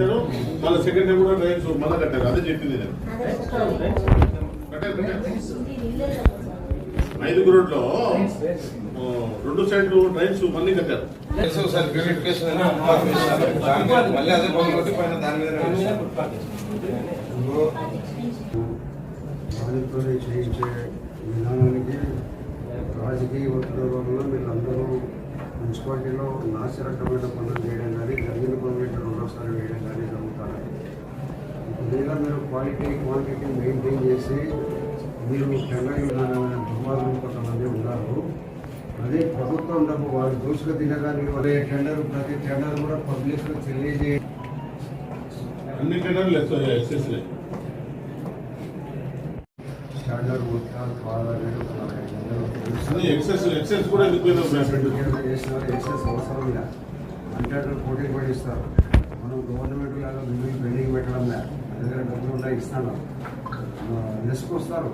పెట్టారు మళ్ళీ second time కూడా ట్రైన్స్ మళ్ళీ కట్టారు. అదే చెప్పింది నేను. కట్టారు కట్టారు. రోడ్లో రెండు సైడ్లు ట్రైన్స్ మళ్ళీ కట్టారు. ఒకసారి మళ్ళీ అదే కొట్టి పైన దాని మీద చేయించే విధానానికి రాజకీయ ఒత్తిడి వల్ల వీళ్ళందరూ మున్సిపాలిటీలో నాసిరకమైన పనులు చేయడం కానీ జరిగిన పనులు రెండోసారి వేయడం కానీ జరుగుతాయి. లేదా మీరు క్వాలిటీ క్వాంటిటీ మెయింటైన్ చేసి మీరు విధానమైన దుర్మార్గం కొంతమంది ఉన్నారు. అదే ప్రభుత్వం డబ్బు వాళ్ళు దోసుకు తినడానికి అదే టెండర్ ప్రతి టెండర్ కూడా పబ్లిక్ తెలియజేయ అన్ని టెండర్లు స్టాండర్డ్ కావాలని అన్ని ఎక్సెస్ ఎక్సెస్ కూడా ఎక్సెస్ అవసరం లేదు అంటే పడిస్తారు. మనం గవర్నమెంట్ లాగా బిల్డింగ్ బిల్డింగ్ పెట్టడం లే. మన దగ్గర డబ్బులు ఉన్నాయి ఇస్తాను. రిస్క్ వస్తారు.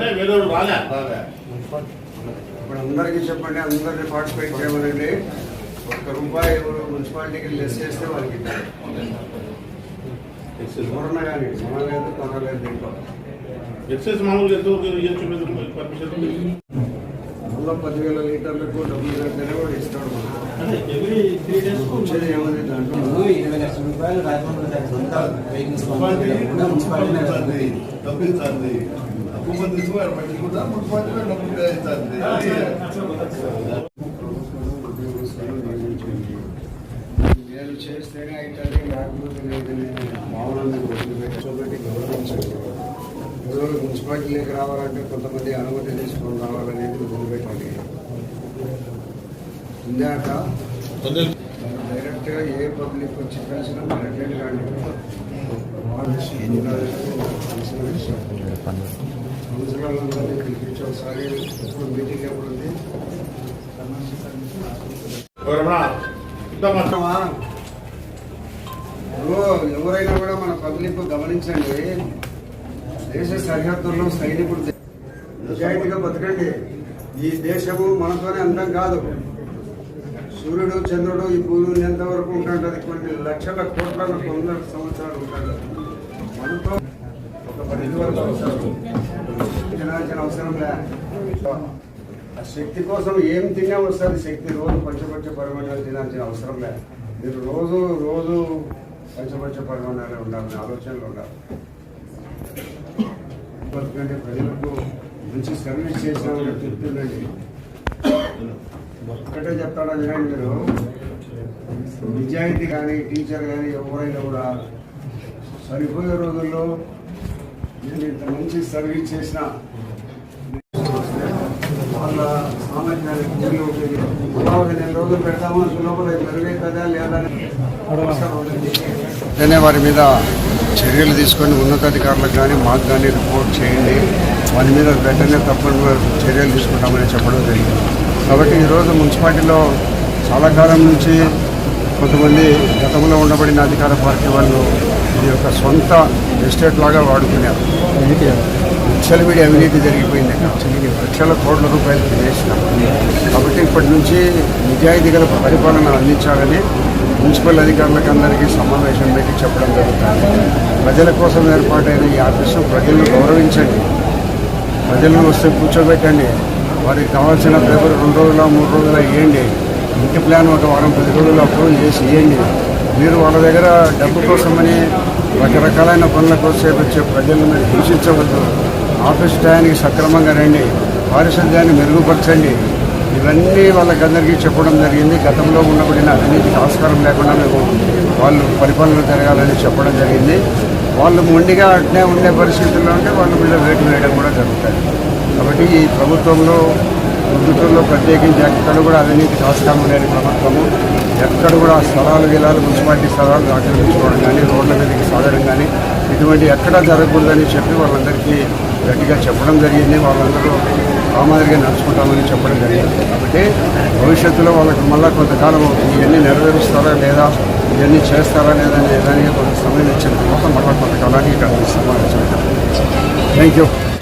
వేరే వాళ్ళు రాలే. రాలే. ఇప్పుడు అందరికీ చెప్పండి అందరినీ పార్టిసిపేట్ చేయమనండి. ఒక్క రూపాయి ఎవరు మున్సిపాలిటీకి లెస్ చేస్తే వాళ్ళకి ఎవరన్నా కానీ మన లేదు తన లేదు దీంట్లో? ఎక్సెస్ మామూలుగా ఎంత అందులో పదివేల లీటర్లకు డబ్బులు కడితేనే వాడు ఇస్తాడు. వచ్చేది ఏముంది దాంట్లో? ఇరవై లక్షల రూపాయలు రాజమండ్రి ట్యాక్స్ అంతా వెహికల్స్ కూడా మున్సిపాలిటీ నేను చేస్తేనే అవుతుంది లేకపోతే లేదని భావనని వదిలిపెట్టి గౌరవించండి. ఎవరో మున్సిపాలిటీలోకి రావాలంటే కొంతమంది అనుమతి తీసుకొని రావాలనేది వదిలిపెట్టాలి ఇందాక డైరెక్ట్గా ఏ పబ్లిక్ వచ్చి కలిసినా పిలిపించి ఒకసారి ఎప్పుడు మీటింగ్ ఎప్పుడు ఉంది? మాత్రం ఇప్పుడు ఎవరైనా కూడా మన పబ్లిక్ గమనించండి. సరిహద్దుల్లో సైనికుడు నిజాయితీగా బతకండి. ఈ దేశము మనతోనే అందం కాదు. సూర్యుడు చంద్రుడు ఈ భూమి ఎంతవరకు వరకు కొన్ని లక్షల కోట్ల వందల సంవత్సరాలు ఉంటాడు మనతో ఒక పరిధి వరకు అవసరం తినాల్సిన అవసరం లే. ఆ శక్తి కోసం ఏం తిన్నా వస్తుంది శక్తి రోజు పంచపంచ పరిమాణాలు తినాల్సిన అవసరం లే. మీరు రోజు రోజు పంచపంచ పరిమాణాలు ఉండాలని ఆలోచనలు ఉండాలి. ఎందుకంటే ప్రజలకు మంచి సర్వీస్ చేసినామని చెప్తుండండి ఒక్కటే చెప్తాడా వినండి మీరు నిజాయితీ కానీ టీచర్ కానీ ఎవరైనా కూడా సరిపోయే రోజుల్లో నేను ఇంత మంచి సర్వీస్ చేసిన వాళ్ళ సామర్థ్యానికి కూలి ఉంటుంది ఒక నెల రోజులు పెడతాము? లోపల మెరుగైతుందా లేదా? వెంటనే వారి మీద చర్యలు తీసుకొని ఉన్నతాధికారులకు కానీ మాకు కానీ రిపోర్ట్ చేయండి. వారి మీద వెంటనే తప్పని చర్యలు తీసుకుంటామని చెప్పడం జరిగింది. కాబట్టి ఈరోజు మున్సిపాలిటీలో చాలా కాలం నుంచి కొంతమంది గతంలో ఉండబడిన అధికార పార్టీ వాళ్ళు ఇది యొక్క సొంత ఎస్టేట్ లాగా వాడుకున్నారు. మీడియా అవినీతి జరిగిపోయింది. అక్కడ లక్షల కోట్ల రూపాయలు తినేసినాం కాబట్టి ఇప్పటి నుంచి నిజాయితీ గల పరిపాలన అందించాలని మున్సిపల్ అధికారులకు అందరికీ సమావేశం పెట్టి చెప్పడం జరుగుతుంది. ప్రజల కోసం ఏర్పాటైన ఈ ఆఫీసు ప్రజలను గౌరవించండి. ప్రజలను వస్తే కూర్చోబెట్టండి. వారికి కావాల్సిన పేపర్ రెండు రోజుల మూడు రోజుల ఇవ్వండి ఇంటి ప్లాన్ ఒక వారం పది రోజులు అప్రూవ్ చేసి ఇవ్వండి మీరు వాళ్ళ దగ్గర డబ్బు కోసమని రకరకాలైన పనుల కోసం వచ్చే ప్రజలను మీరు హింసించవద్దు. ఆఫీస్ టయానికి సక్రమంగా రండి. పారిశుద్ధ్యాన్ని మెరుగుపరచండి. ఇవన్నీ వాళ్ళకందరికీ చెప్పడం జరిగింది. గతంలో ఉండబడిన అవినీతికి ఆస్కారం లేకుండా మేము వాళ్ళు పరిపాలన జరగాలని చెప్పడం జరిగింది. వాళ్ళు మొండిగా అట్నే ఉండే పరిస్థితుల్లో ఉంటే వాళ్ళ మీద వేటు వేయడం కూడా జరుగుతుంది కాబట్టి ఈ ప్రభుత్వంలో ప్రభుత్వంలో ప్రత్యేకించి ఎక్కడ కూడా అవినీతికి ఆస్కారం లేని ప్రభుత్వము ఎక్కడ కూడా స్థలాలు గిలాలు మున్సిపాలిటీ స్థలాలు ఆక్రమించుకోవడం కానీ రోడ్ల కానీ ఇటువంటి ఎక్కడా జరగకూడదని చెప్పి వాళ్ళందరికీ గట్టిగా చెప్పడం జరిగింది. వాళ్ళందరూ మాదిరిగా నడుచుకుంటామని చెప్పడం జరిగింది. కాబట్టి భవిష్యత్తులో వాళ్ళకి మళ్ళీ కొంతకాలం ఇవన్నీ నెరవేరుస్తారా లేదా ఇవన్నీ చేస్తారా లేదా అనే దానికి కొంత సమయం ఇచ్చిన తర్వాత మళ్ళీ కొంతకాలానికి ఇక్కడ సమావేశం థ్యాంక్ యూ